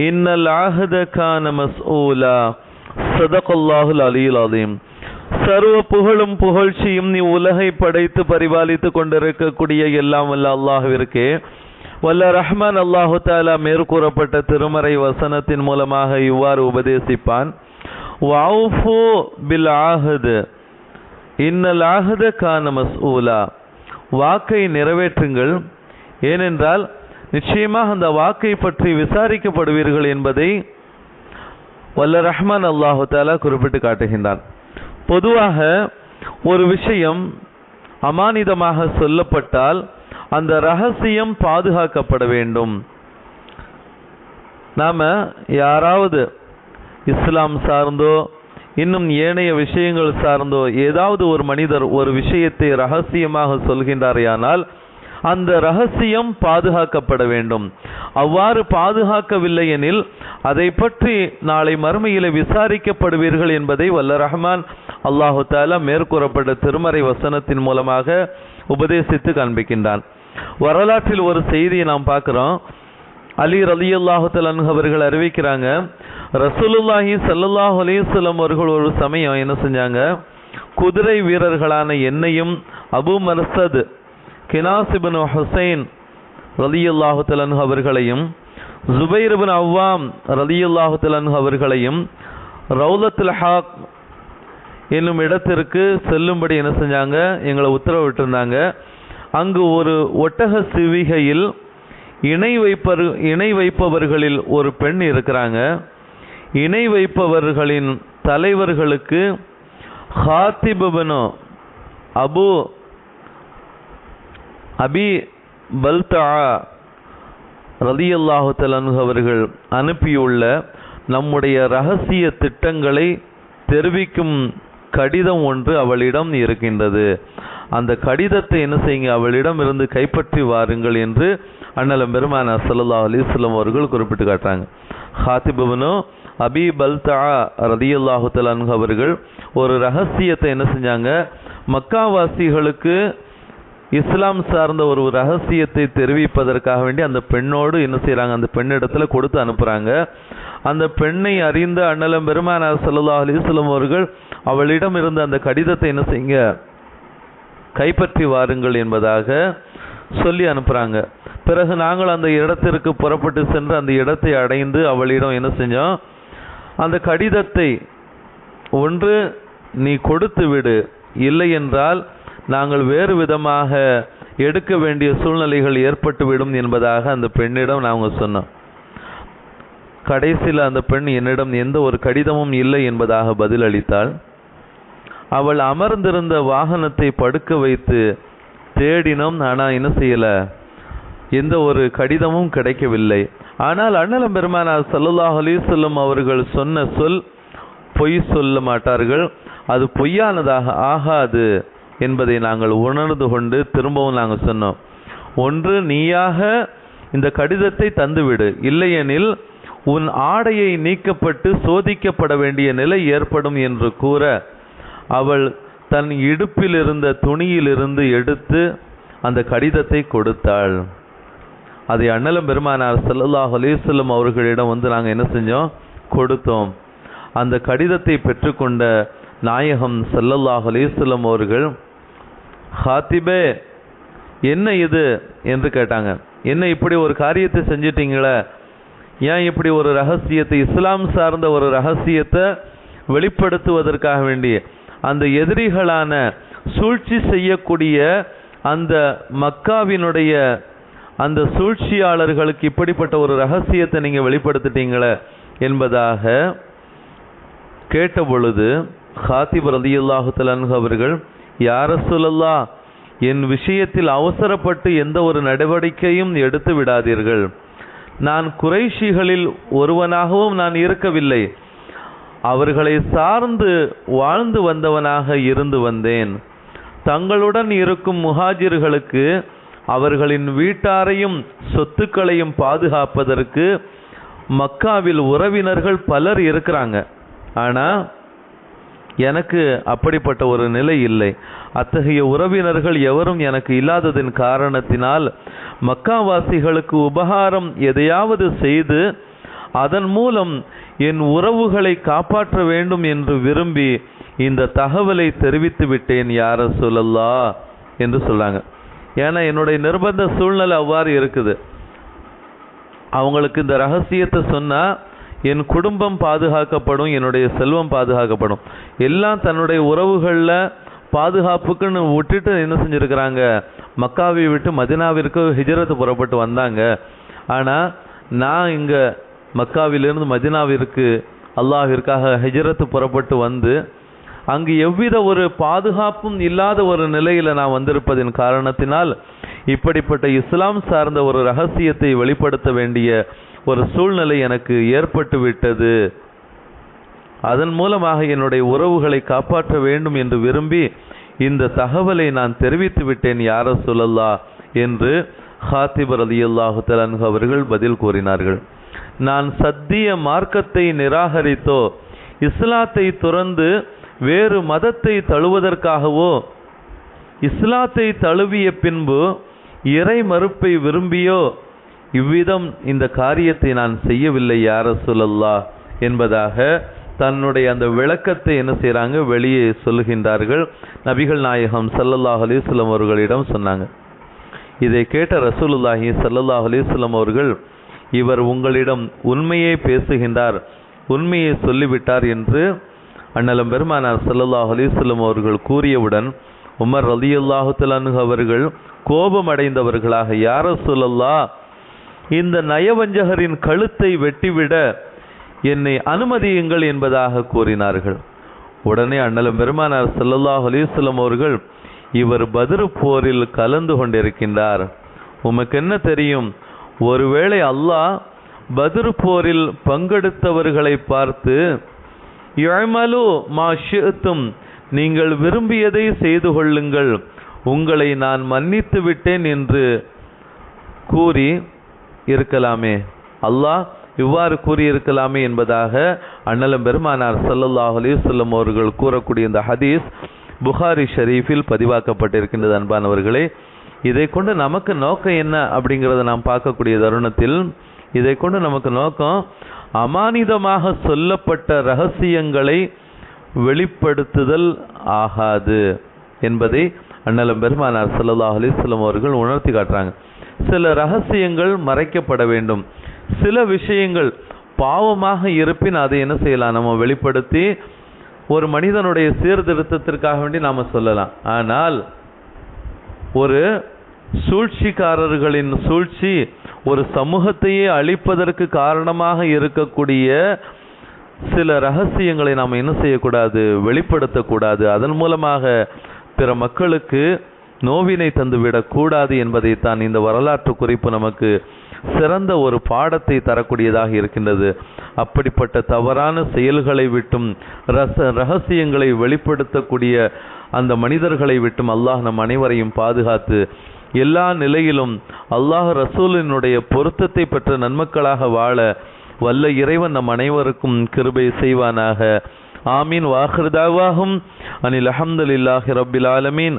இன்னல் ஆஹதகான மஸ்ஊலா. சதகல்லாஹுல் அலியுல் அலீம். சர்வ புகழும் புகழ்ச்சியும் நீ உலகை படைத்து பரிபாலித்து கொண்டிருக்கக்கூடிய எல்லாம் வல்ல அல்லாஹுவிற்கே. வல்ல ரஹ்மான் அல்லாஹு தாலா மேற்கூறப்பட்ட திருமறை வசனத்தின் மூலமாக இவ்வாறு உபதேசிப்பான். வாஃபு பில் ஆஹது. இன்னல் ஆஹத கான மஸ்ஊலா. வாக்கை நிறைவேற்றுங்கள். ஏனென்றால் நிச்சயமாக அந்த வாக்கை பற்றி விசாரிக்கப்படுவீர்கள் என்பதை வல்ல ரஹ்மான் அல்லாஹு தாலா குறிப்பிட்டு காட்டுகின்றான். பொதுவாக ஒரு விஷயம் அமானிதமாக சொல்லப்பட்டால் அந்த ரகசியம் பாதுகாக்கப்பட வேண்டும். நாம் யாராவது இஸ்லாம் சார்ந்தோ இன்னும் ஏனைய விஷயங்கள் சார்ந்தோ ஏதாவது ஒரு மனிதர் ஒரு விஷயத்தை ரகசியமாக சொல்கின்றாரையானால் அந்த ரகசியம் பாதுகாக்கப்பட வேண்டும். அவ்வாறு பாதுகாக்கவில்லை எனில் அதை பற்றி நாளை மறுமையில விசாரிக்கப்படுவீர்கள் என்பதை வல்ல ரஹ்மான் அல்லாஹு தாலா மேற்கூறப்பட்ட திருமறை வசனத்தின் மூலமாக உபதேசித்து காண்பிக்கின்றான். வரலாற்றில் ஒரு செய்தியை நாம் பார்க்குறோம். அலி ரலி அல்லாஹுத்தலன் அவர்கள் அறிவிக்கிறாங்க ரசூலுல்லாஹி சல்லாஹ் அலையுசல்லம் அவர்கள் ஒரு சமயம் என்ன செஞ்சாங்க? குதிரை வீரர்களான என்னையும் அபு மர்சத் கினாசிபின் ஹுசைன் ரலியுல்லாஹு தலன் அவர்களையும் ஜுபைர்பின் அவ்வாம் ரலியுல்லாஹு தலன் அவர்களையும் ரவுலத்துல் ஹாக் என்னும் இடத்திற்கு செல்லும்படி என்ன செஞ்சாங்க? எங்களை உத்தரவிட்டிருந்தாங்க. அங்கு ஒரு ஒட்டக சிவிகையில் இணை வைப்பர் இணை வைப்பவர்களில் ஒரு பெண் இருக்கிறாங்க. இணை வைப்பவர்களின் தலைவர்களுக்கு ஹாத்திபபனோ அபு அபி பல்தா ரதியல்லாஹு தலனு அவர்கள் அனுப்பியுள்ள நம்முடைய ரகசிய திட்டங்களை தெரிவிக்கும் கடிதம் ஒன்று அவளிடம் இருக்கின்றது. அந்த கடிதத்தை என்ன செய்யுங்க? அவளிடம் இருந்து கைப்பற்றி வாருங்கள் என்று அண்ணலம் பெருமான சல்லா அலிஸ்லம் அவர்கள் குறிப்பிட்டு காட்டுறாங்க. ஹாத்திபுனோ அபி பல்தா ரதியல்லாஹு தலான்ஹு அவர்கள் ஒரு ரகசியத்தை என்ன செஞ்சாங்க? மக்காவாசிகளுக்கு இஸ்லாம் சார்ந்த ஒரு ரகசியத்தை தெரிவிப்பதற்காக வேண்டி அந்த பெண்ணோடு என்ன செய்கிறாங்க அந்த பெண்ணிடத்தில் கொடுத்து அனுப்புகிறாங்க அந்த பெண்ணை அறிந்த அண்ணலம் பெருமானார் சல்லா அலிஸ்லம் அவர்கள் அவளிடம் இருந்த அந்த கடிதத்தை என்ன செய்யுங்க? கைப்பற்றி வாருங்கள் என்பதாக சொல்லி அனுப்புகிறாங்க பிறகு நாங்கள் அந்த இடத்திற்கு புறப்பட்டு சென்று அந்த இடத்தை அடைந்து அவளிடம் என்ன செஞ்சோம்? அந்த கடிதத்தை ஒன்று நீ கொடுத்து விடு. இல்லை என்றால் நாங்கள் வேறு விதமாக எடுக்க வேண்டிய சூழ்நிலைகள் ஏற்பட்டுவிடும் என்பதாக அந்த பெண்ணிடம் நாங்கள் சொன்னோம் கடைசியில் அந்த பெண் என்னிடம் எந்த ஒரு கடிதமும் இல்லை என்பதாக பதிலளித்தாள் அவள் அமர்ந்திருந்த வாகனத்தை படுக்க வைத்து தேடினோம் ஆனால் என்ன செய்யலை? எந்த ஒரு கடிதமும் கிடைக்கவில்லை. ஆனால் அண்ணலம் பெருமானார் சல்லுல்லாஹ் அலிசல்லம் அவர்கள் சொன்ன சொல் பொய் சொல்ல மாட்டார்கள். அது பொய்யானதாக ஆகாது. என்பதை நாங்கள் உணர்ந்து கொண்டு திரும்பவும் நாங்கள் சொன்னோம். ஒன்று நீயாக இந்த கடிதத்தை தந்துவிடு. இல்லையெனில் உன் ஆடையை நீக்கப்பட்டு சோதிக்கப்பட வேண்டிய நிலை ஏற்படும் என்று கூற அவள் தன் இடுப்பில் இருந்த துணியிலிருந்து எடுத்து அந்த கடிதத்தை கொடுத்தாள். அதை அண்ணலம் பெருமானார் சல்லல்லாஹ் அலேசல்லம் அவர்களிடம் வந்து நாங்கள் என்ன செஞ்சோம்? கொடுத்தோம். அந்த கடிதத்தை பெற்றுக்கொண்ட நாயகம் சல்லல்லாஹ் அலேசல்லம் அவர்கள் ஹாத்திபே என்ன இது என்று கேட்டாங்க. என்ன இப்படி ஒரு காரியத்தை செஞ்சிட்டீங்களே? ஏன் இப்படி ஒரு ரகசியத்தை இஸ்லாம் சார்ந்த ஒரு ரகசியத்தை வெளிப்படுத்துவதற்காக வேண்டி? அந்த எதிரிகளான சூழ்ச்சி செய்யக்கூடிய அந்த மக்காவினுடைய அந்த சூழ்ச்சியாளர்களுக்கு இப்படிப்பட்ட ஒரு ரகசியத்தை நீங்கள் வெளிப்படுத்திட்டீங்களே என்பதாக கேட்ட பொழுது ஹாத்திப் ரதியுல்லாஹு தலன்ஹு அவர்கள் யார சொல்லல்லா என் விஷயத்தில் அவசரப்பட்டு எந்த ஒரு நடவடிக்கையும் எடுத்து விடாதீர்கள். நான் குறைஷிகளில் ஒருவனாகவும் நான் இருக்கவில்லை. அவர்களை சார்ந்து வாழ்ந்து வந்தவனாக இருந்து வந்தேன். தங்களுடன் இருக்கும் முஹாஜிர்களுக்கு அவர்களின் வீட்டாரையும் சொத்துக்களையும் பாதுகாப்பதற்கு மக்காவில் உறவினர்கள் பலர் இருக்கிறாங்க. ஆனால் எனக்கு அப்படிப்பட்ட ஒரு நிலை இல்லை. அத்தகைய உறவினர்கள் எவரும் எனக்கு இல்லாததின் காரணத்தினால் மக்காவாசிகளுக்கு உபகாரம் எதையாவது செய்து அதன் மூலம் என் உறவுகளை காப்பாற்ற வேண்டும் என்று விரும்பி இந்த தகவலை தெரிவித்து விட்டேன் யார சொல்லல்லா என்று சொல்லாங்க ஏன்னா என்னுடைய நிர்பந்த சூழ்நிலை அவ்வாறு இருக்குது. அவங்களுக்கு இந்த ரகசியத்தை சொன்னால் என் குடும்பம் பாதுகாக்கப்படும் என்னுடைய செல்வம் பாதுகாக்கப்படும். எல்லாம் தன்னுடைய உறவுகளில் பாதுகாப்புக்குன்னு விட்டுட்டு என்ன செஞ்சுருக்கிறாங்க? மக்காவை விட்டு மதினாவிற்கு ஹிஜரத்து புறப்பட்டு வந்தாங்க. ஆனால் நான் இங்கே மக்காவிலிருந்து மதினாவிற்கு அல்லாஹிற்காக ஹிஜரத்து புறப்பட்டு வந்து அங்கு எவ்வித ஒரு பாதுகாப்பும் இல்லாத ஒரு நிலையில் நான் வந்திருப்பதின் காரணத்தினால் இப்படிப்பட்ட இஸ்லாம் சார்ந்த ஒரு ரகசியத்தை வெளிப்படுத்த வேண்டிய ஒரு சூழ்நிலை எனக்கு ஏற்பட்டு விட்டது அதன் மூலமாக என்னுடைய உறவுகளை காப்பாற்ற வேண்டும் என்று விரும்பி இந்த தகவலை நான் தெரிவித்து விட்டேன் யார சொல்லல்லா என்று ஹாத்திபர் அலி அல்லாஹு தலன்ஹு அவர்கள் பதில் கூறினார்கள். நான் சத்திய மார்க்கத்தை நிராகரித்தோ இஸ்லாத்தை துறந்து வேறு மதத்தை தழுவதற்காகவோ இஸ்லாத்தை தழுவிய பின்பு இறை மறுப்பை விரும்பியோ இவ்விதம் இந்த காரியத்தை நான் செய்யவில்லை யார சொல்லல்லா என்பதாக தன்னுடைய அந்த விளக்கத்தை என்ன செய்கிறாங்க வெளியே சொல்லுகின்றார்கள். நபிகள் நாயகம் சல்லல்லாஹ் அலிஸ்லம் அவர்களிடம் சொன்னாங்க. இதை கேட்ட ரசூலுல்லாஹி சல்லல்லாஹ் அலிஸ்லம் அவர்கள் இவர் உங்களிடம் உண்மையை பேசுகின்றார் உண்மையை சொல்லிவிட்டார் என்று அண்ணலம் பெருமானார் சல்லல்லாஹ் அலிஸ்லம் அவர்கள் கூறியவுடன் உமர் ரலி அல்லாஹுத்தலானு அவர்கள் கோபமடைந்தவர்களாக யார சொல்லல்லா இந்த நயவஞ்சகரின் கழுத்தை வெட்டிவிட என்னை அனுமதியுங்கள் என்பதாக கூறினார்கள். உடனே அண்ணலம் பெருமானார் சல்லல்லாஹ் அலிஸ்லம் அவர்கள் இவர் பதிரு போரில் கலந்து கொண்டிருக்கின்றார். உமக்கு என்ன தெரியும்? ஒருவேளை அல்லாஹ் பதிரு போரில் பங்கெடுத்தவர்களை பார்த்து இழமலு மா ஷித்தும் நீங்கள் விரும்பியதை செய்து கொள்ளுங்கள். உங்களை நான் மன்னித்து விட்டேன் என்று கூறி இருக்கலாமே. அல்லாஹ் இவ்வாறு கூறியிருக்கலாமே என்பதாக அண்ணலம் பெருமானார் சல்லல்லாஹ் அலிவல்லம் அவர்கள் கூறக்கூடிய இந்த ஹதீஸ் புகாரி ஷரீஃபில் பதிவாக்கப்பட்டிருக்கின்றது அன்பானவர்களே. இதை கொண்டு நமக்கு நோக்கம் என்ன அப்படிங்கிறத நாம் பார்க்கக்கூடிய தருணத்தில் இதை கொண்டு நமக்கு நோக்கம் அமானிதமாக சொல்லப்பட்ட ரகசியங்களை வெளிப்படுத்துதல் ஆகாது என்பதை அண்ணலம் பெருமானார் சல்லல்லாஹ் அலிஸ்லம் அவர்கள் உணர்த்தி காட்டுறாங்க. சில ரகசியங்கள் மறைக்கப்பட வேண்டும். சில விஷயங்கள் பாவமாக இருப்பின் அதை என்ன செய்யலாம்? நம்ம வெளிப்படுத்தி ஒரு மனிதனுடைய சீர்திருத்தத்திற்காக வேண்டி நாம சொல்லலாம். ஆனால் ஒரு சூழ்ச்சிக்காரர்களின் சூழ்ச்சி ஒரு சமூகத்தையே அழிப்பதற்கு காரணமாக இருக்கக்கூடிய சில ரகசியங்களை நாம் என்ன செய்யக்கூடாது? வெளிப்படுத்தக்கூடாது. அதன் மூலமாக பிற மக்களுக்கு நோவினை தந்துவிடக் கூடாது என்பதைத்தான் இந்த வரலாற்று குறிப்பு நமக்கு சிறந்த ஒரு பாடத்தை தரக்கூடியதாக இருக்கின்றது. அப்படிப்பட்ட தவறான செயல்களை விட்டும் ரச ரகசியங்களை வெளிப்படுத்தக்கூடிய அந்த மனிதர்களை விட்டும் அல்லாஹ் நம் அனைவரையும் பாதுகாத்து எல்லா நிலையிலும் அல்லாஹ் ரசூலினுடைய பொருத்தத்தை பெற்ற நன்மக்களாக வாழ வல்ல இறைவன் நம் அனைவருக்கும் கிருபை செய்வானாக. ஆமீன். வாஹிருதாவாகும் அனில் அஹமதுல்லாஹி ரபில் ஆலமீன்.